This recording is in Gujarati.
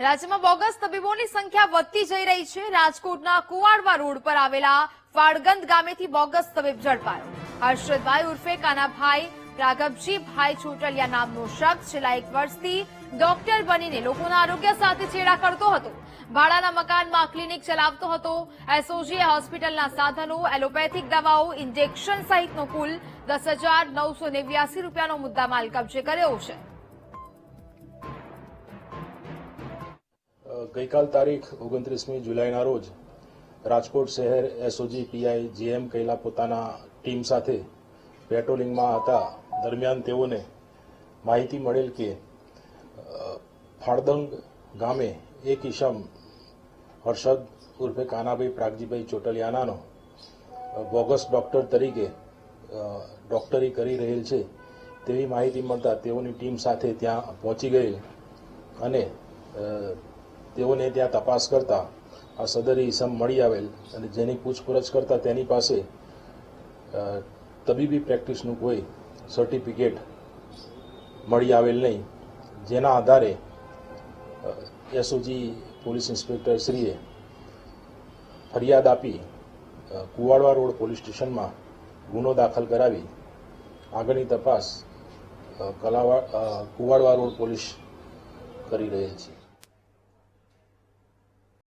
રાજ્યમાં બોગસ તબીબોની સંખ્યા વધતી જઈ રહી છે. રાજકોટના કુવાડવા રોડ પર આવેલા ફાળગંદ ગામેથી બોગસ તબીબ ઝડપાયો. હર્ષદભાઈ ઉર્ફે કાનાભાઈ રાઘવજીભાઈ ચોટલિયા નામનો શખ્સ છેલ્લા એક વર્ષથી ડોક્ટર બનીને લોકોના આરોગ્ય સાથે ચેડા કરતો હતો. ભાડાના મકાનમાં ક્લિનિક ચલાવતો હતો. એસઓજીએ હોસ્પિટલના સાધનો, એલોપેથિક દવાઓ, ઇન્જેક્શન સહિતનો કુલ દસ હજાર નવસો નેવ્યાસી રૂપિયાનો મુદ્દામાલ કબજે કર્યો છે. ગઈકાલ તારીખ ઓગણત્રીસમી જુલાઈના રોજ રાજકોટ શહેર એસઓજી પીઆઈ જીએમ કૈલા પોતાના ટીમ સાથે પેટ્રોલિંગમાં હતા. દરમિયાન તેઓને માહિતી મળેલ કે ફાળદંગ ગામે એક ઈશમ હર્ષદ ઉર્ફે કાનાભાઈ પ્રાગજીભાઈ ચોટલિયાનાનો બોગસ ડૉક્ટર તરીકે ડૉક્ટરી કરી રહેલ છે તેવી માહિતી મળતા તેઓની ટીમ સાથે ત્યાં પહોંચી ગયેલ અને તેઓને ત્યાં તપાસ કરતા આ સદરી ઈસમ મળી આવેલ અને જેની પૂછપરછ કરતા તેની પાસે તબીબી પ્રેક્ટિસનું કોઈ સર્ટિફિકેટ મળી આવેલ નહીં. જેના આધારે એસઓજી પોલીસ ઇન્સ્પેક્ટર શ્રીએ ફરિયાદ આપી કુવાડવા રોડ પોલીસ સ્ટેશનમાં ગુનો દાખલ કરાવી. આગળની તપાસ કલાવા કુવાડવા રોડ પોલીસ કરી રહેલ છે.